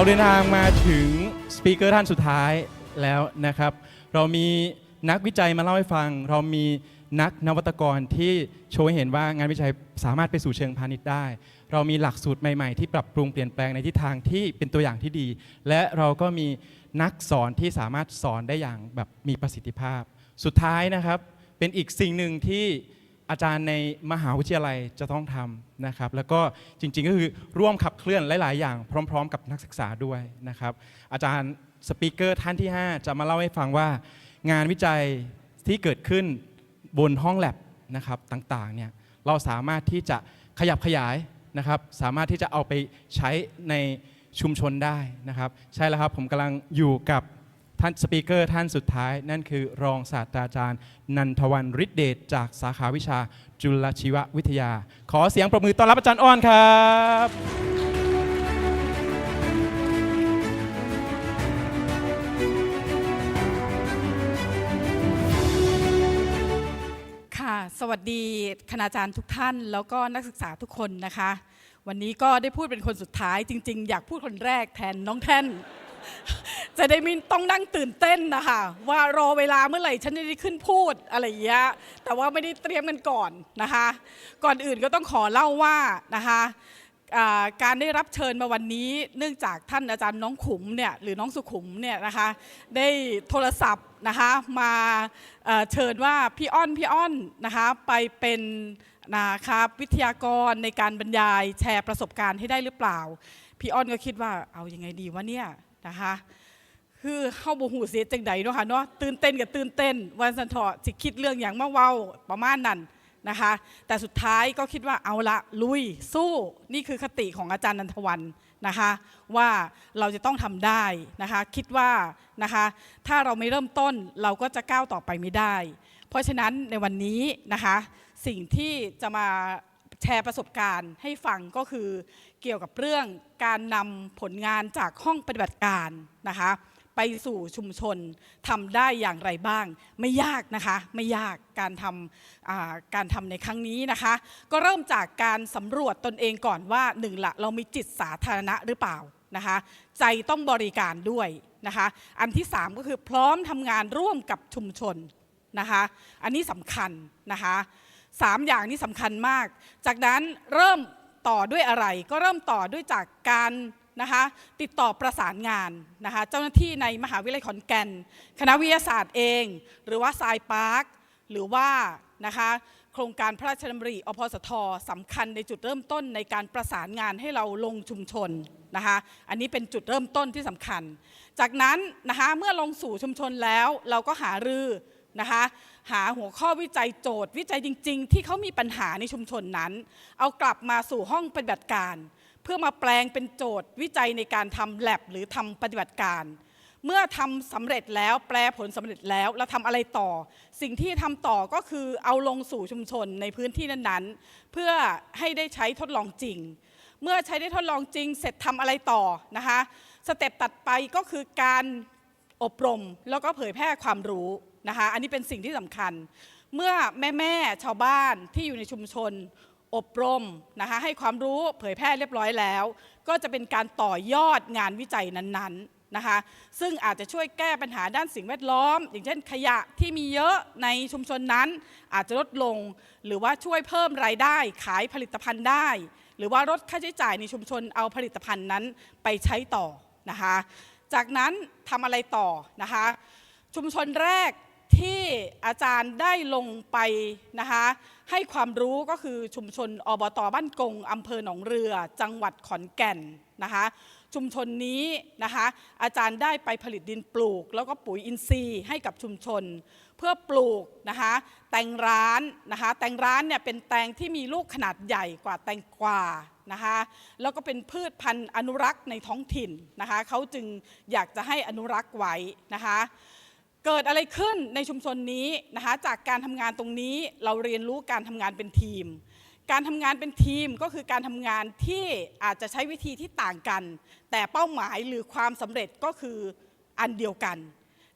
เราเดินทางมาถึงสปีกเกอร์ท่านสุดท้ายแล้วนะครับ เรามีนักวิจัยมาเล่าให้ฟัง เรามีนักนวัตกรที่โชว์ให้เห็นว่างานวิจัยสามารถไปสู่เชิงพาณิชย์ได้ เรามีหลักสูตรใหม่ ๆ ที่ปรับปรุงเปลี่ยนแปลงในทิศทางที่เป็นตัวอย่างที่ดี และเราก็มีนักสอนที่สามารถสอนได้อย่างแบบมีประสิทธิภาพ สุดท้ายนะครับเป็นอีกสิ่งหนึ่งที่ อาจารย์ในมหาวิทยาลัยจะต้องทำนะครับ แล้วก็จริงๆก็คือร่วมขับเคลื่อนหลาย ๆ อย่างพร้อม ๆ กับนักศึกษาด้วยนะครับ อาจารย์สปีกเกอร์ท่านที่ 5 จะมาเล่าให้ฟังว่างานวิจัยที่เกิดขึ้นบนห้องแลบนะครับต่างๆเนี่ยเราสามารถที่จะขยับขยายนะครับ สามารถที่จะเอาไปใช้ในชุมชนได้นะครับ ใช่แล้วครับผมกำลังอยู่กับ ท่านสปีกเกอร์ท่านสุดท้ายนั่นคือรองศาสตราจารย์ นันทวันฤทธิเดชจากสาขาวิชาจุลชีววิทยา ขอเสียงปรบมือต้อนรับอาจารย์อ้อนครับค่ะสวัสดีคณาจารย์ทุกท่าน แล้วก็นักศึกษาทุกคนนะคะ วันนี้ก็ได้พูดเป็นคนสุดท้ายจริง ๆ อยากพูดคนแรกแทนน้องแท่น จะได้ไม่ต้องนั่งตื่นเต้นนะคะว่ารอเวลาเมื่อไหร่ฉันจะได้ขึ้นพูดอะไรอย่างเงี้ยแต่ว่าไม่ได้เตรียมกันก่อนนะคะ ก่อนอื่นก็ต้องขอเล่าว่านะคะการได้รับเชิญมาวันนี้ เนื่องจากท่านอาจารย์น้องขุมเนี่ยหรือน้องสุขุมเนี่ยนะคะได้โทรศัพท์นะคะมาเชิญว่าพี่อ้อนพี่อ้อนนะคะไปเป็นนะครับวิทยากรในการบรรยายแชร์ประสบการณ์ให้ได้หรือเปล่า พี่อ้อนก็คิดว่าเอายังไงดีวะเนี่ย นะคะคือเข้าบูหูเสียจังใดเนาะค่ะเนาะตื่นเต้นกับตื่นเต้น วันสันเถาะสิคิดเรื่องอย่างมาเว้าประมาณนั้นนะคะ แต่สุดท้ายก็คิดว่าเอาละลุยสู้นี่คือคติของอาจารย์นันทวันนะคะ ว่าเราจะต้องทำได้นะคะ คิดว่านะคะถ้าเราไม่เริ่มต้นเราก็จะก้าวต่อไปไม่ได้ เพราะฉะนั้นในวันนี้นะคะสิ่งที่จะมา แชร์ประสบการณ์ให้ฟังก็คือเกี่ยวกับเรื่องการนำผลงานจากห้องปฏิบัติการนะคะ ไปสู่ชุมชนทำได้อย่างไรบ้าง ไม่ยากนะคะ ไม่ยากการทำการทำในครั้งนี้นะคะ ก็เริ่มจากการสำรวจตนเองก่อนว่าหนึ่งละเรามีจิตสาธารณะหรือเปล่านะคะ ใจต้องบริการด้วยนะคะ อันที่สามก็คือพร้อมทำงานร่วมกับชุมชนนะคะ อันนี้สำคัญนะคะ สามอย่างนี้สำคัญมาก จากนั้นเริ่มต่อด้วยอะไร ก็เริ่มต่อด้วยจากการนะคะติดต่อประสานงานนะคะเจ้าหน้าที่ในมหาวิทยาลัยขอนแก่น คณะวิทยาศาสตร์เอง หรือว่าทรายพาร์คหรือว่านะคะโครงการพระราชดำริอพสทสำคัญในจุดเริ่มต้นในการประสานงานให้เราลงชุมชนนะคะอันนี้เป็นจุดเริ่มต้นที่สำคัญ จากนั้นนะคะเมื่อลงสู่ชุมชนแล้วเราก็หารือ นะคะหาหัวข้อวิจัยโจทย์ วิจัยจริง ๆ ที่เขามีปัญหาในชุมชนนั้น เอากลับมาสู่ห้องปฏิบัติการ เพื่อมาแปลงเป็นโจทย์ วิจัยในการทำแ a บหรือทำปฏิบัติการ เมื่อทำสำเร็จแล้วแปลผลสำเร็จแล้วเราทำอะไรต่อ สิ่งที่ทำต่อก็คือเอาลงสู่ชุมชนในพื้นที่นั้นๆ เพื่อให้ได้ใช้ทดลองจริง เมื่อใช้ได้ทดลองจริง เสร็จทำอะไรต่อนะคะสเต็ปตัดไปก็คือการอบรมแล้วก็เผยแพร่ความรู้ นะคะ อันนี้เป็นสิ่งที่สำคัญ เมื่อแม่ๆชาวบ้านที่อยู่ในชุมชน อบรมนะคะให้ความรู้เผยแพร่เรียบร้อยแล้ว ก็จะเป็นการต่อยอดงานวิจัยนั้นๆนะคะซึ่งอาจจะช่วยแก้ปัญหาด้านสิ่งแวดล้อม อย่างเช่นขยะที่มีเยอะในชุมชนนั้น อาจจะลดลง หรือว่าช่วยเพิ่มรายได้ขายผลิตภัณฑ์ได้ หรือว่าลดค่าใช้จ่ายในชุมชนเอาผลิตภัณฑ์นั้นไปใช้ต่อนะคะจากนั้นทำอะไรต่อนะคะชุมชนแรก ที่อาจารย์ได้ลงไปนะคะให้ความรู้ก็คือชุมชนอบตบ้านกงอำเภอหนองเรือ จังหวัดขอนแก่นนะคะชุมชนนี้นะคะอาจารย์ได้ไปผลิตดินปลูก แล้วก็ปุ๋ยอินทรีย์ให้กับชุมชน เพื่อปลูกนะคะแตงร้านนะคะแตงร้านเนี่ยเป็นแตงที่มีลูกขนาดใหญ่กว่าแตงกวานะคะแล้วก็เป็นพืชพันธุ์อนุรักษ์ในท้องถิ่นนะคะเขาจึงอยากจะให้อนุรักษ์ไว้นะคะ เกิดอะไรขึ้นในชุมชนนี้นะคะจากการทำงานตรงนี้เราเรียนรู้การทำงานเป็นทีม การทำงานเป็นทีมก็คือการทำงานที่อาจจะใช้วิธีที่ต่างกัน แต่เป้าหมายหรือความสำเร็จก็คืออันเดียวกัน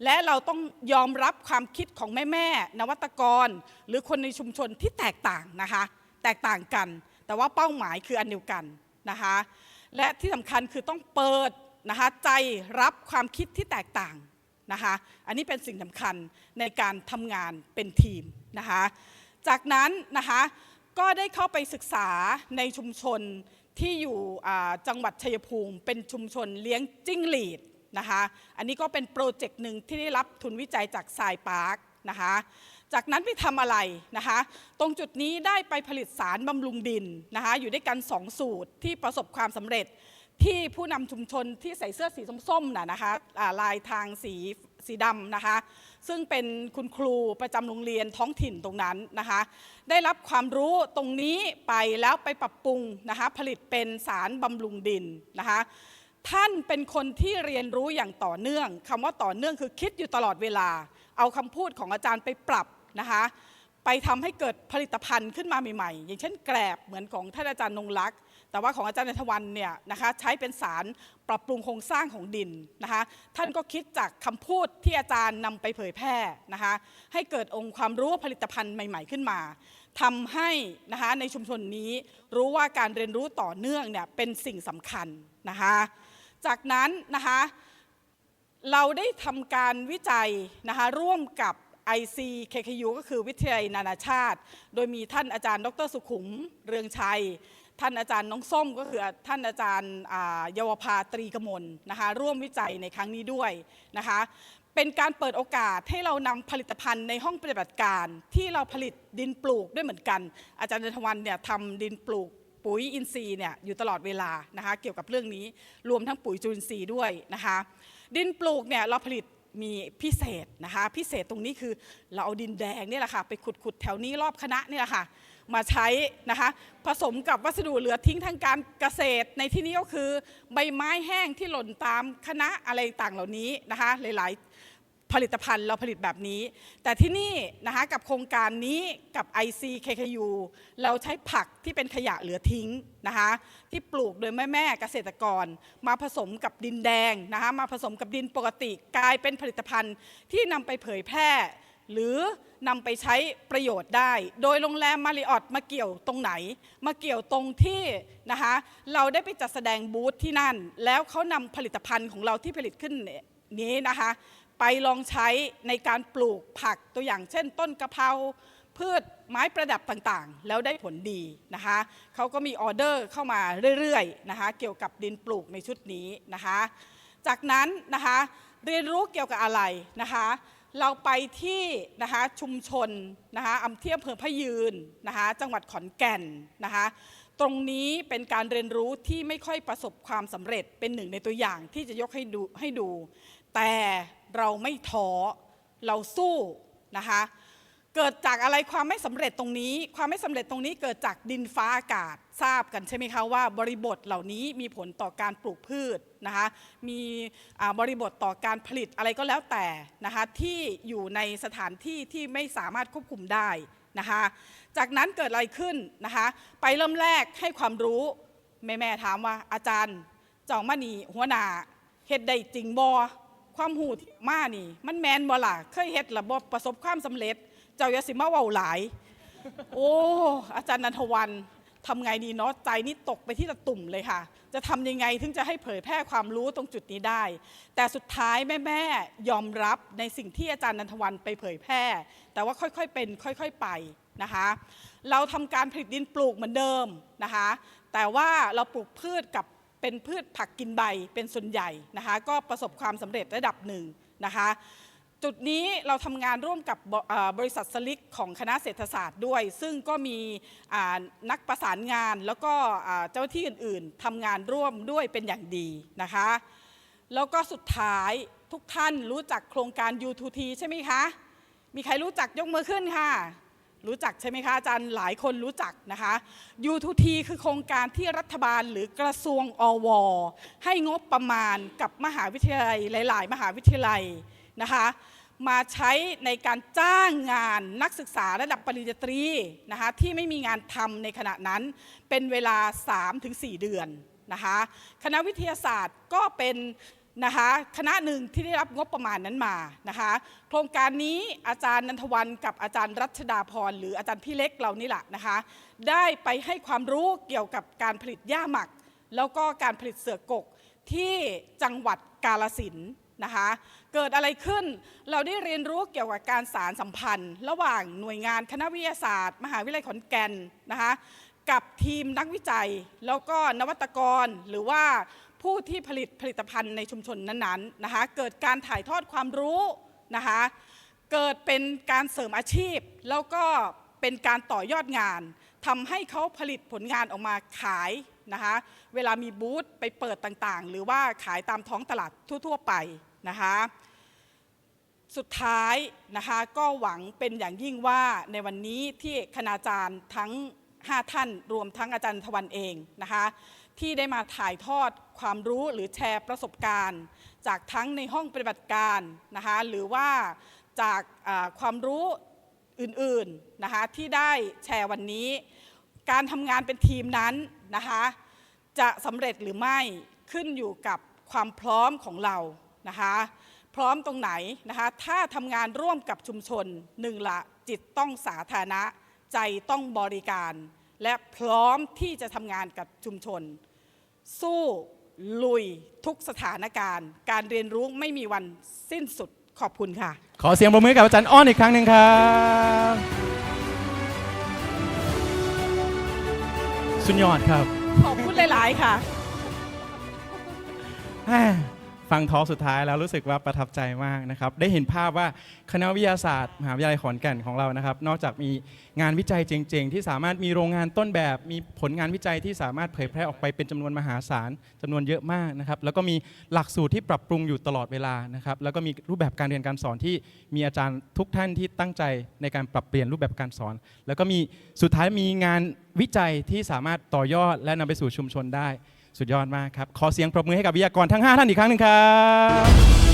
และเราต้องยอมรับความคิดของแม่ๆนวัตกร หรือคนในชุมชนที่แตกต่างนะคะแตกต่างกัน แต่ว่าเป้าหมายคืออันเดียวกันนะคะและที่สำคัญคือต้องเปิดนะคะใจรับความคิดที่แตกต่าง นะคะอันนี้เป็นสิ่งสำคัญในการทำงานเป็นทีมนะคะจากนั้นนะคะก็ได้เข้าไปศึกษาในชุมชนที่อยู่จังหวัดชัยภูมิ เป็นชุมชนเลี้ยงจิ้งหรีดนะคะอันนี้ก็เป็นโปรเจกต์หนึ่งที่ได้รับทุนวิจัยจากทรายพาร์คนะคะจากนั้นไปทำอะไรนะคะ ตรงจุดนี้ได้ไปผลิตสารบำรุงดินนะคะ อยู่ด้วยกัน 2 สูตรที่ประสบความสำเร็จ ที่ผู้นำชุมชนที่ใส่เสื้อสีส้มๆน่ะนะคะลายทางสีสีดำนะคะ ซึ่งเป็นคุณครูประจำโรงเรียนท้องถิ่นตรงนั้นนะคะ ได้รับความรู้ตรงนี้ไปแล้วไปปรับปรุงนะคะผลิตเป็นสารบำรุงดินนะคะท่านเป็นคนที่เรียนรู้อย่างต่อเนื่องคำว่าต่อเนื่องคือคิดอยู่ตลอดเวลา เอาคำพูดของอาจารย์ไปปรับนะคะไปทำให้เกิดผลิตภัณฑ์ขึ้นมาใหม่ๆ อย่างเช่นแกลบเหมือนของท่านอาจารย์นงรักษ์ แต่ว่าของอาจารย์นทวันเนี่ยนะคะใช้เป็นสารปรับปรุงโครงสร้างของดินนะคะท่านก็คิดจากคำพูดที่อาจารย์นำไปเผยแพร่นะคะให้เกิดองค์ความรู้ผลิตภัณฑ์ใหม่ ๆ ขึ้นมาทำให้นะคะในชุมชนนี้รู้ว่าการเรียนรู้ต่อเนื่องเนี่ยเป็นสิ่งสำคัญนะคะจากนั้นนะคะเราได้ทำการวิจัยนะคะร่วมกับ ICKKU ก็คือวิทยาลัยนานาชาติ โดยมีท่านอาจารย์ ดรสุขุม เรืองชัย ท่านอาจารย์น้องส้มก็คือท่านอาจารย์เยาวภาตรีกมลนะคะร่วมวิจัยในครั้งนี้ด้วยนะคะเป็นการเปิดโอกาสให้เรานำผลิตภัณฑ์ในห้องปฏิบัติการ ที่เราผลิตดินปลูกด้วยเหมือนกัน อาจารย์เดชวันเนี่ยทำดินปลูกปุ๋ยอินทรีย์เนี่ยอยู่ตลอดเวลานะคะเกี่ยวกับเรื่องนี้รวมทั้งปุ๋ยจุลินทรีย์ด้วยนะคะดินปลูกเนี่ยเราผลิตมีพิเศษนะคะพิเศษตรงนี้คือเราเอาดินแดงเนี่ยแหละค่ะไปขุดขุดแถวนี้รอบคณะเนี่ยแหละค่ะ มาใช้นะคะผสมกับวัสดุเหลือทิ้งทางการเกษตร ในที่นี้ก็คือ ใบไม้แห้งที่หล่นตามคณะอะไรต่างเหล่านี้นะคะหลายๆ ผลิตภัณฑ์เราผลิตแบบนี้ แต่ที่นี่นะคะกับโครงการนี้กับ ICKKU เราใช้ผักที่เป็นขยะเหลือทิ้งนะคะที่ปลูกโดยแม่แม่ๆเกษตรกร มาผสมกับดินแดงนะคะมาผสมกับดินปกติกลายเป็นผลิตภัณฑ์ที่นำไปเผยแพร่ หรือนำไปใช้ประโยชน์ได้ โดยโรงแรมมาริออตมาเกี่ยวตรงไหน มาเกี่ยวตรงที่นะคะเราได้ไปจัดแสดงบูธที่นั่น แล้วเขานำผลิตภัณฑ์ของเราที่ผลิตขึ้นนี้นะคะไปลองใช้ในการปลูกผักตัวอย่างเช่น ต้นกะเพราพืชไม้ประดับต่างๆ แล้วได้ผลดีนะคะเขาก็มีออเดอร์เข้ามาเรื่อยๆนะคะเกี่ยวกับดินปลูกในชุดนี้นะคะ จากนั้นนะคะเรียนรู้เกี่ยวกับอะไรนะคะ เราไปที่นะคะชุมชนนะคะอำเภออำเภอพยืนนะคะจังหวัดขอนแก่นนะคะตรงนี้เป็นการเรียนรู้ที่ไม่ค่อยประสบความสำเร็จเป็นหนึ่งในตัวอย่างที่จะยกให้ดูให้ดู แต่เราไม่ท้อเราสู้นะคะ เกิดจากอะไรความไม่สำเร็จตรงนี้ ความไม่สำเร็จตรงนี้เกิดจากดินฟ้าอากาศทราบกันใช่ไหมคะว่า บริบทเหล่านี้มีผลต่อการปลูกพืชนะคะมีบริบทต่อการผลิตอะไรก็แล้วแต่นะคะที่อยู่ในสถานที่ที่ไม่สามารถควบคุมได้นะคะจากนั้นเกิดอะไรขึ้นนะคะไปเริ่มแรกให้ความรู้ แม่ๆถามว่าอาจารย์จ้ามานีหัวหน้าเฮ็ดได้จริงบ่ความหูมานี่ มันแมนบ่ล่ะเคยเฮ็ดระบบประสบความสำเร็จ เจ้าอย่าสิมาเว้าหลาย โอ้ อาจารย์นันทวันทำไงดีเนาะใจนี่ตกไปที่ตะตุ่มเลยค่ะ จะทำยังไงถึงจะให้เผยแพร่ความรู้ตรงจุดนี้ได้ แต่สุดท้ายแม่ๆยอมรับในสิ่งที่อาจารย์นันทวันไปเผยแพร่ แต่ว่าค่อยๆเป็นค่อยๆไปนะคะ เราทำการผลิตดินปลูกเหมือนเดิมนะคะ แต่ว่าเราปลูกพืชกับเป็นพืชผักกินใบเป็นส่วนใหญ่นะคะ ก็ประสบความสำเร็จระดับหนึ่งนะคะ จุดนี้เราทำงานร่วมกับบริษัทสลิกของคณะเศรษฐศาสตร์ด้วย ซึ่งก็มีนักประสานงานแล้วก็เจ้าหน้าที่อื่นๆทำงานร่วมด้วยเป็นอย่างดีนะคะ แล้วก็สุดท้ายทุกท่านรู้จักโครงการ U2T ใช่ไหมคะ มีใครรู้จักยกมือขึ้นค่ะ รู้จักใช่ไหมคะอาจารย์หลายคนรู้จักนะคะ U2T คือโครงการที่รัฐบาลหรือกระทรวงอว ให้งบประมาณกับมหาวิทยาลัยหลาย ๆ มหาวิทยาลัยนะคะ มาใช้ในการจ้างงานนักศึกษาระดับปริญญาตรีนะคะที่ไม่มีงานทำในขณะนั้นเป็นเวลา 3-4 เดือนนะคะคณะวิทยาศาสตร์ก็เป็นนะคะคณะหนึ่งที่ได้รับงบประมาณนั้นมานะคะโครงการนี้อาจารย์นันทวันกับอาจารย์รัชดาพรหรืออาจารย์พี่เล็กเรานี่แหละนะคะได้ไปให้ความรู้เกี่ยวกับการผลิตหญ้าหมัก แล้วก็การผลิตเสือกกที่จังหวัดกาลสิน นะคะ เกิดอะไรขึ้น เราได้เรียนรู้เกี่ยวกับการสารสัมพันธ์ ระหว่างหน่วยงานคณะวิทยาศาสตร์ มหาวิทยาลัยขอนแก่นนะคะ กับทีมนักวิจัย แล้วก็นวัตกรหรือว่าผู้ที่ผลิตผลิตภัณฑ์ในชุมชนนั้นๆนะคะ เกิดการถ่ายทอดความรู้นะคะ เกิดเป็นการเสริมอาชีพ แล้วก็เป็นการต่อยอดงานทำให้เขาผลิตผลงานออกมาขาย นะคะ เวลามีบูธไปเปิดต่างๆ หรือว่าขายตามท้องตลาดทั่ว ๆ ไปนะคะ สุดท้ายนะคะก็หวังเป็นอย่างยิ่งว่าในวันนี้ที่คณาจารย์ทั้ง 5 ท่าน รวมทั้งอาจารย์ทวันเองนะคะที่ได้มาถ่ายทอดความรู้หรือแชร์ประสบการณ์ จากทั้งในห้องปฏิบัติการนะคะหรือว่าจากความรู้อื่นๆนะคะที่ได้แชร์วันนี้ การทำงานเป็นทีมนั้น นะคะจะสำเร็จหรือไม่ขึ้นอยู่กับความพร้อมของเรานะคะพร้อมตรงไหนนะคะถ้าทำงานร่วมกับชุมชนหนึ่งละจิตต้องสาธารณะ ใจต้องบริการ และพร้อมที่จะทำงานกับชุมชน สู้ลุยทุกสถานการณ์ การเรียนรู้ไม่มีวันสิ้นสุดขอบคุณค่ะ ขอเสียงปรบมือกับอาจารย์อ้อนอีกครั้งหนึ่งครับ สุดยอดครับ ขอบคุณหลาย ๆ ค่ะแม่ ฟังทอล์กสุดท้ายแล้วรู้สึกว่าประทับใจมากนะครับ ได้เห็นภาพว่าคณะวิทยาศาสตร์มหาวิทยาลัยขอนแก่นของเรานะครับ นอกจากมีงานวิจัยเจ๋งๆ ที่สามารถมีโรงงานต้นแบบ มีผลงานวิจัยที่สามารถเผยแพร่ออกไปเป็นจำนวนมหาศาลจำนวนเยอะมากนะครับ แล้วก็มีหลักสูตรที่ปรับปรุงอยู่ตลอดเวลานะครับ แล้วก็มีรูปแบบการเรียนการสอนที่มีอาจารย์ทุกท่านที่ตั้งใจในการปรับเปลี่ยนรูปแบบการสอน แล้วก็มีสุดท้ายมีงานวิจัยที่สามารถต่อยอดและนำไปสู่ชุมชนได้ สุดยอดมากครับ ขอเสียงปรบมือให้กับวิทยากรทั้ง 5 ท่านอีกครั้งหนึ่งครับ